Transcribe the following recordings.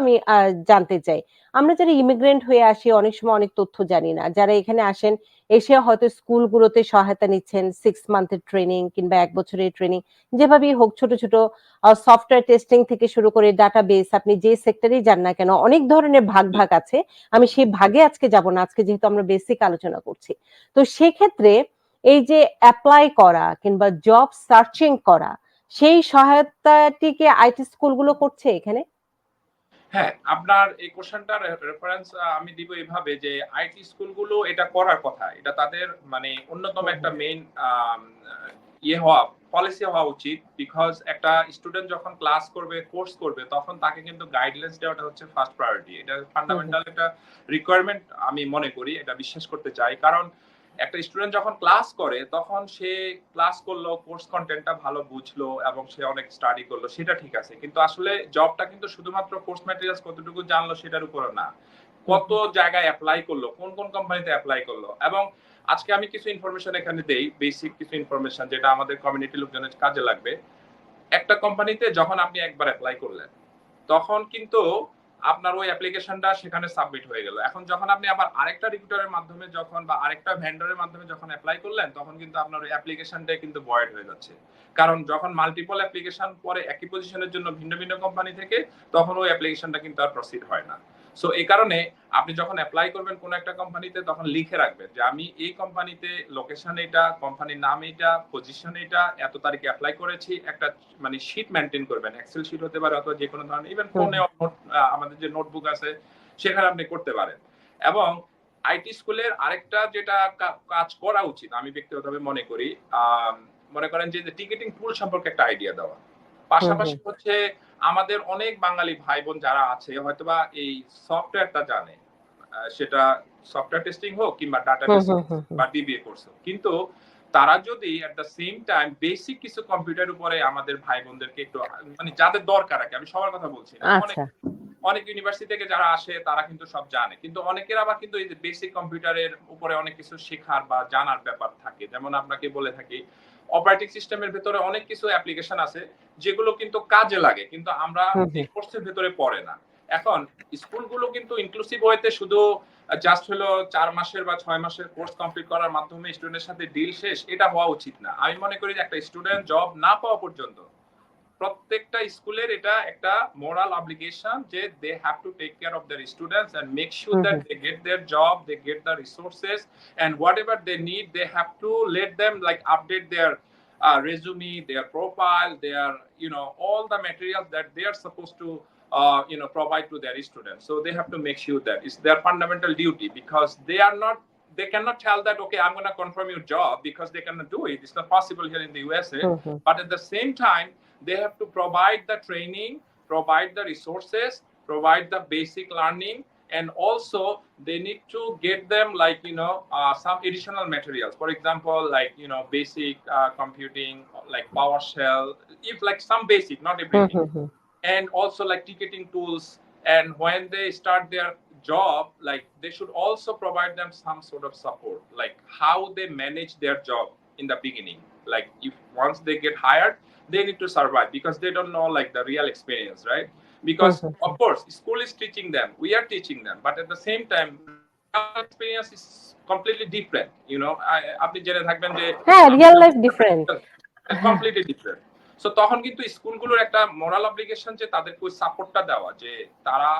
আমি জানতে চাই। আমরা যারা ইমিগ্রেন্ট হয়ে আসি অনেক সময় অনেক তথ্য জানি না। যারা এখানে আসেন এসে হয়তো স্কুলগুলোতে সহায়তা নিচ্ছেন 6 মান্থের ট্রেনিং কিংবা ১ বছরের ট্রেনিং যেভাবেই হোক ছোট, ছোট সফটওয়্যার টেস্টিং থেকে শুরু করে ডাটাবেস আপনি যে সেক্টরেই যান না কেন অনেক ধরনের ভাগ, ভাগ আছে। আমি সেই ভাগে আজকে যাব না। আজকে যেহেতু আমরা বেসিক আলোচনা করছি। তো সেক্ষেত্রে এই যে অ্যাপ্লাই করা কিংবা জব সার্চিং করা সেই সহায়তাটি কি আইটি স্কুলগুলো করছে এখানে? হ্যাঁ, আপনার এই কোয়েশ্চেনটার রে রেফারেন্স আমি দিব এভাবে যে আইটি স্কুলগুলো এটা করার কথা। এটা তাদের মানে অন্যতম একটা মেইন ইয়ে হওয়া পলিসি হওয়া উচিত। বিকজ একটা স্টুডেন্ট যখন ক্লাস করবে, কোর্স করবে তখন তাকে কিন্তু গাইডলাইনস দেওয়াটা হচ্ছে ফার্স্ট প্রায়োরিটি। এটা। ফান্ডামেন্টাল একটা রিকোয়ারমেন্ট আমি মনে করি। এটা বিশ্বাস করতে চাই। কারণ একটা স্টুডেন্ট যখন ক্লাস করে তখন সে ক্লাস করল, কোর্স কনটেন্টটা ভালো বুঝলো এবং সে অনেক স্টাডি করল সেটা ঠিক আছে। কিন্তু আসলে জবটা কিন্তু শুধুমাত্র কোর্স ম্যাটেরিয়ালস কতটুকু জানলো সেটার উপরে না। কত জায়গায় এপ্লাই করল, কোন, কোন কোম্পানিতে এপ্লাই করল এবং আজকে আমি কিছু ইনফরমেশন এখানে দেই, বেসিক কিছু ইনফরমেশন যেটা আমাদের কমিউনিটির লোকজনের কাজে লাগবে। একটা কোম্পানিতে যখন আপনি একবার এপ্লাই করলেন, তখন কিন্তু আপনার ওই অ্যাপ্লিকেশনটা সেখানে সাবমিট হয়ে গেল। এখন যখন আপনি আবার আরেকটা রিক্রুটারের মাধ্যমে যখন বা আরেকটা ভেন্ডরের মাধ্যমে যখন অ্যাপ্লাই করলেন, তখন কিন্তু আপনার ওই অ্যাপ্লিকেশনটাই কিন্তু ভয়েড হয়ে যাচ্ছে। কারণ যখন মাল্টিপল অ্যাপ্লিকেশন পরে একই পজিশনের জন্য ভিন্ন, ভিন্ন কোম্পানি থেকে তখন ওই অ্যাপ্লিকেশনটা কিন্তু আর প্রসিড হয় না। সো এই কারণে আপনি যখন অ্যাপ্লাই করবেন কোন একটা কোম্পানিতে তখন লিখে রাখবেন যে আমি এই কোম্পানিতে লোকেশন এটা কোম্পানির নাম এইটা, পজিশন এটা এত তারিখে এপ্লাই করেছি। একটা মানে শিট মেইনটেইন করবেন। এক্সেল শিট হতে পারে অথবা যে কোনো ধরনের ইভেন আ আমাদের যে নোটবুক আছে সেখানে আপনি করতে পারেন। এবং আইটি স্কুলের আরেকটা যেটা কাজ করা উচিত আমি ব্যক্তিগতভাবে মনে করি মনে করেন যে, যে টিকেটিং টুল সম্পর্কে একটা আইডিয়া দেওয়া। পাশাপাশি হচ্ছে আমাদের অনেক বাঙালি ভাই-বোন যারা আছে হয়তোবা এই সফটওয়্যারটা জানে। সেটা সফটওয়্যার টেস্টিং হোক কিংবা হুম, হুম। বা ডিবিএ কোর্স হোক। কিন্তু তারা যদি at the same time basic কিছু কম্পিউটার উপরে আমাদের ভাই-বোনদেরকে একটু মানে যাদের দরকার আরকি আমি সবার কথা বলছি না। অনেক আচ্ছা। অনেক ইউনিভার্সিটি থেকে যারা আসে তারা কিন্তু সব জানে। কিন্তু অনেকের আবার কিন্তু এই যে বেসিক কম্পিউটারের উপরে অনেক কিছু শেখার বা জানার ব্যাপার থাকে। যেমন আপনাকে বলে থাকি অপারেটিং সিস্টেমের ভেতরে অনেক কিছু অ্যাপ্লিকেশন আছে যেগুলো কিন্তু কাজে লাগে। কিন্তু আমরা। কোর্সের ভেতরে পড়ে না। এখন স্কুলগুলো কিন্তু ইনক্লুসিভ ওয়েতে শুধু জাস্ট হলো চার মাসের বা ছয় মাসের কোর্স কমপ্লিট করার মাধ্যমে স্টুডেন্টের সাথে ডিল শেষ এটা হওয়া উচিত না। আমি মনে করি যে একটা স্টুডেন্ট জব না পাওয়া পর্যন্ত প্রত্যেকটা স্কুলের এটা একটা মোরাল অব্লিগেশন যে they have to take care of their students and make sure hmm, that hmm. they get their job, they get the resources and whatever they need, they have to let them like update their uh, resume, their profile, their you know all the materials that they are supposed to uh, you know provide to their students. So they have to make sure that it's their fundamental duty because they are not they cannot tell that okay i'm going to confirm your job because they cannot do it. It's not possible here in the usa mm-hmm. but at the same time they have to provide the training provide the resources provide the basic learning and also they need to get them like you know uh, some additional materials. For example like you know basic uh, computing like powershell if like some basic not everything. Mm-hmm. and also like ticketing tools. And when they start their job like they should also provide them some sort of support like how they manage their job in the beginning like if once they get hired they need to survive because they don't know like the real experience right hmm, because hmm, of hmm. course school is teaching them we are teaching them but at the same time our experience is completely different you know I- আপনি জেনে থাকবেন যে হ্যাঁ, Real life different. হ্যাঁ। Completely different so তখন কিন্তু স্কুলগুলোর একটা moral obligation যে তাদেরকে ওই সাপোর্টটা দেওয়া যে তারা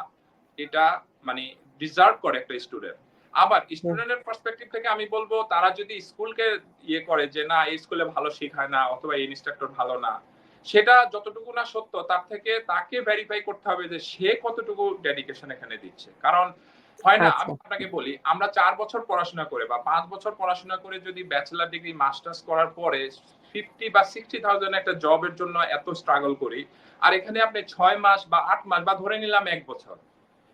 এটা মানে ডিজার্ভ করে একটা স্টুডেন্ট আবার। স্টুডেন্টের পার্সপেক্টিভ থেকে আমি বলব তারা যদি স্কুলকে ইয়ে করে যে না এই স্কুলে ভালো শেখায় না অথবা এই ইনস্ট্রাক্টর ভালো না সেটা যতটুকু না সত্য তার থেকে তাকে ভেরিফাই করতে হবে যে সে কতটুকু ডেডিকেশন এখানে দিচ্ছে কারণ হয় না আচ্ছা। আমি আপনাকে বলি আমরা চার বছর পড়াশোনা করে বা পাঁচ বছর পড়াশোনা করে যদি ব্যাচেলার ডিগ্রি মাস্টার্স করার পরে ফিফটি বা সিক্সটি থাউজেন্ড একটা জবের জন্য এত স্ট্রাগল করি আর এখানে আপনি ছয় মাস বা আট মাস বা ধরে নিলাম এক বছর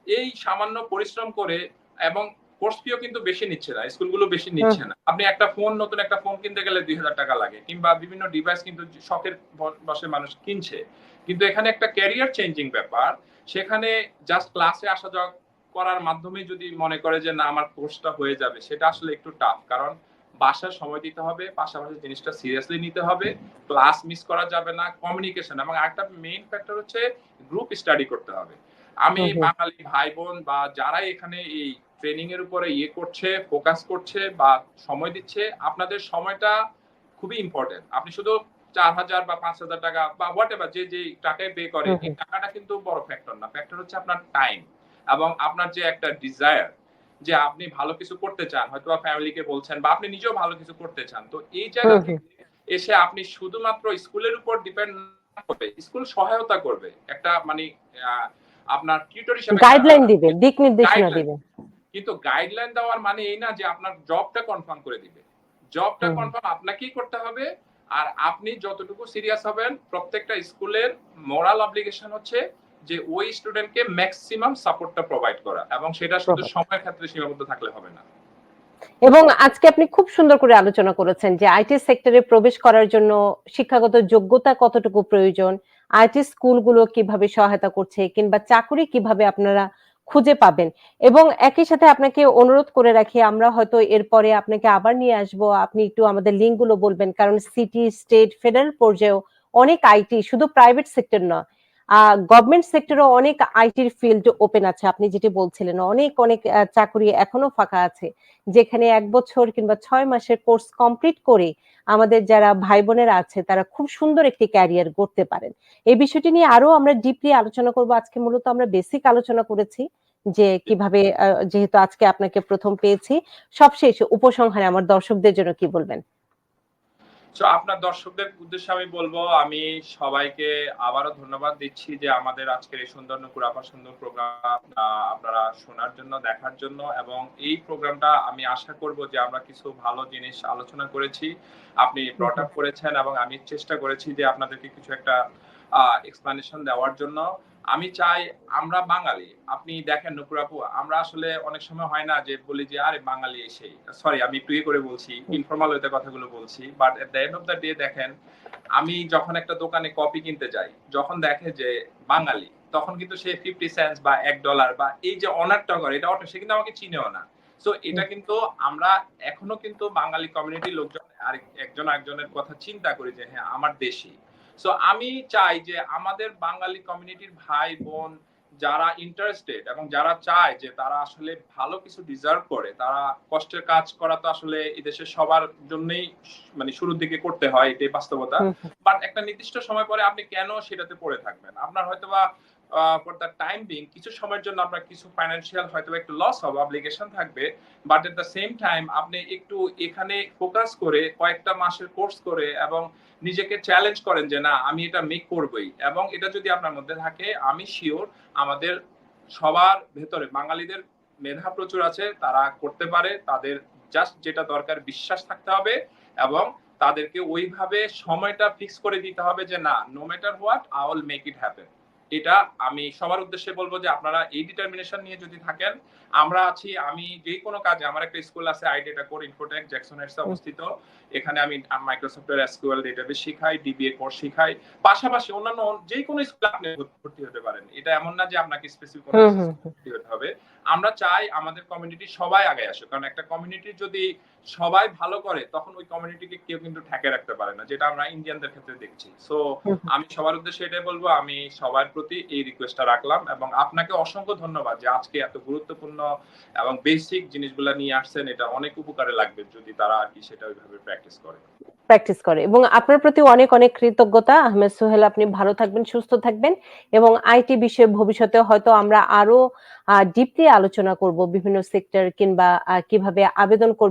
এই সামান্য পরিশ্রম করে এবং কোর্স ফিও কিন্তু বেশি নিচ্ছে না স্কুলগুলো বেশি নিচ্ছে না। আপনি একটা ফোন নতুন একটা ফোন কিনতে গেলে দুই হাজার টাকা লাগে কিংবা বিভিন্ন ডিভাইস কিন্তু শখের বসে মানুষ কিনছে। কিন্তু এখানে একটা ক্যারিয়ার চেঞ্জিং ব্যাপার। সেখানে জাস্ট ক্লাসে আসা যাওয়া করার মাধ্যমে যদি মনে করে যে না আমার কোর্সটা হয়ে যাবে সেটা আসলে একটু টাফ কারণ বাসার সময় দিতে হবে পাশাপাশি জিনিসটা সিরিয়াসলি নিতে হবে ক্লাস মিস করা যাবে না কমিউনিকেশন এবং একটা মেইন ফ্যাক্টর হচ্ছে গ্রুপ স্টাডি করতে হবে। আমি। বাঙালি ভাই বোন বা যারা এখানে এই ট্রেনিং এর উপরে ইয়ে করছে ফোকাস করছে বা সময় দিচ্ছে আপনাদের সময়টা খুবই ইম্পর্টেন্ট আপনি শুধু চার হাজার বা পাঁচ হাজার টাকা বা হোয়াট এভার যে যে টাকায় পে করে এই টাকাটা কিন্তু বড় ফ্যাক্টর না। ফ্যাক্টর হচ্ছে আপনার টাইম এবং আপনার যে একটা ডিজায়ার যে আপনি ভালো কিছু করতে চান হয়তো বা ফ্যামিলিকে বলছেন বা আপনি নিজেও ভালো কিছু করতে চান। তো এই জায়গা। থেকে এসে আপনি শুধুমাত্র স্কুলের উপর ডিপেন্ড না করে স্কুল সহায়তা করবে। একটা মানে আহ, আপনার টিউটর গাইডলাইন দিবে দিক নির্দেশনা দিবে কিন্তু গাইডলাইন দেওয়ার মানে এই না যে আপনার জবটা কনফার্ম করে দিবে জবটা। কনফার্ম আপনাকেই করতে হবে আর আপনি যতটুকু সিরিয়াস হবেন প্রত্যেকটা স্কুলের মোরাল অব্লিগেশন হচ্ছে যে ওই স্টুডেন্টকে ম্যাক্সিমাম সাপোর্টটা প্রোভাইড করা এবং সেটা শুধু. সময়ের ক্ষেত্রে সীমাবদ্ধ থাকলে হবে না এবং আজকে আপনি খুব সুন্দর করে আলোচনা করেছেন যে আইটি সেক্টরে প্রবেশ করার জন্য শিক্ষাগত যোগ্যতা কতটুকু প্রয়োজন আইটি স্কুলগুলো কীভাবে সহায়তা করছে কিংবা চাকরি কীভাবে আপনারা খুঁজে পাবেন। এবং একই সাথে আপনাকে অনুরোধ করে রাখি, আমরা হয়তো এরপরে আপনাকে আবার নিয়ে আসব। আপনি একটু আমাদের লিঙ্কগুলো বলবেন, কারণ সিটি, স্টেট, ফেডারেল পর্যায়েও অনেক আইটি শুধু প্রাইভেট সেক্টর নয় গভর্নমেন্ট সেক্টরও অনেক আইটির ফিল্ড ওপেন আছে। আপনি যেটি বলছিলেন, অনেক অনেক চাকরি এখনও ফাঁকা আছে, যেখানে এক বছর কিংবা ছয় মাসের কোর্স কমপ্লিট করে আমাদের যারা ভাই বোনেরা আছে, তারা খুব সুন্দর একটি ক্যারিয়ার গড়তে পারেন। এই বিষয়টি নিয়ে আরও আমরা ডিপলি আলোচনা করব। আজকে মূলত আমরা বেসিক আলোচনা করেছি যে কীভাবে যেহেতু আজকে আপনাকে প্রথম পেয়েছি। সবশেষ উপসংহারে আমার দর্শকদের জন্য কি বলবেন? তো আপনার দর্শকদের উদ্দেশ্যে আমি বলব আমি সবাইকে আবারও ধন্যবাদ দিচ্ছি যে আমাদের আজকের এই সুন্দর নুপুর আপা সুন্দর প্রোগ্রাম আপনারা শোনার জন্য দেখার জন্য এবং এই প্রোগ্রামটা আমি আশা করব যে আমরা কিছু ভালো জিনিস আলোচনা করেছি আপনি ব্রট আপ করেছেন এবং আমি চেষ্টা করেছি যে আপনাদেরকে কিছু একটা এক্সপ্লানেশন দেওয়ার জন্য। আমি চাই আমরা বাঙালি। আপনি দেখেন নুপুর আপু আমরা আসলে অনেক সময় হয় না যে বলি যে আরে বাঙালি এসেই সরি আমি একটু ইয়ে করে বলছি ইনফর্মাল ওয়েতে কথাগুলো বলছি but at the end of the day দেখেন আমি যখন একটা দোকানে কপি কিনতে যাই যখন দেখে যে বাঙালি তখন কিন্তু সে ফিফটি সেন্স বা এক ডলার বা এই যে অনারটা করে এটা অটো সে কিন্তু আমাকে চিনেও না। সো এটা কিন্তু আমরা এখনও কিন্তু বাঙালি কমিউনিটির লোকজন আর একজন একজনের কথা চিন্তা করি যে হ্যাঁ আমার দেশি সো আমি চাই যে আমাদের বাঙালি কমিউনিটির ভাই বোন যারা ইন্টারেস্টেড এবং যারা চায় যে তারা আসলে ভালো কিছু ডিজার্ভ করে তারা কষ্টের কাজ করা তো আসলে এই দেশে সবার জন্যই মানে শুরুর দিকে করতে হয় এটাই বাস্তবতা। বাট একটা নির্দিষ্ট সময় পরে আপনি কেন সেটাতে পড়ে থাকবেন? আপনার হয়তো বা ফর দ্য টাইম বিং কিছু সময়ের জন্য আপনার কিছু ফাইন্যান্সিয়াল হয়তো একটু লস হবে থাকবে but at the same time আপনি একটু এখানে ফোকাস করে কয়েকটা মাসের কোর্স করে এবং নিজেকে চ্যালেঞ্জ করেন যে, না, আমি এটা মেক করবই। এবং এটা যদি আপনার মধ্যে থাকে, আমি শিওর আমাদের সবার ভেতরে বাঙালিদের মেধা প্রচুর আছে, তারা করতে পারে, তাদের জাস্ট যেটা দরকার বিশ্বাস থাকতে হবে এবং তাদেরকে ওইভাবে সময়টা ফিক্স করে দিতে হবে যে, না no matter what I will make it happen এটা আমি সবার উদ্দেশ্যে বলব যে আপনারা এই ডিটারমিনেশন নিয়ে যদি থাকেন আমরা আছি আমি যে কোনো কাজে আমার একটা স্কুল আছে I Data Core Infotech Jackson হেডসে অবস্থিত। এখানে আমি মাইক্রোসফটের এসকিউএল ডেটাবেস শিখাই ডিবিএ কোর্স শিখাই। পাশাপাশি অন্যান্য যে কোনো স্কুলে আপনি ভর্তি হতে পারেন। এটা এমন না যে আপনাকে স্পেসিফিক কোনো। ভর্তি হতে হবে। আমরা চাই আমাদের কমিউনিটি সবাই আগে আসে কারণ একটা কমিউনিটি যদি সবাই ভালো করে তখন ওই কমিউনিটিকে কেউ কিন্তু ঠেকে রাখতে পারে না যেটা আমরা ইন্ডিয়ানদের ক্ষেত্রে দেখছি। সো। আমি সবার উদ্দেশ্যে এটাই বলব আমি সবার প্রতি এই রিকোয়েস্টটা রাখলাম এবং আপনাকে অসংখ্য ধন্যবাদ যে আজকে এত গুরুত্বপূর্ণ এবং বেসিক জিনিসগুলো নিয়ে আসছেন এটা অনেক উপকারে লাগবে যদি তারা আর কি সেটা ওইভাবে প্র্যাকটিস করে। প্র্যাকটিস করে। এবং আপনার প্রতি অনেক অনেক কৃতজ্ঞতা। আহমেদ সোহেল, আপনি ভালো থাকবেন, সুস্থ থাকবেন। এবং আইটি বিষয়ে ভবিষ্যতে হয়তো আমরা আরও ডিপলি আলোচনা করব বিভিন্ন সেক্টর কিংবা কীভাবে আবেদন করবে।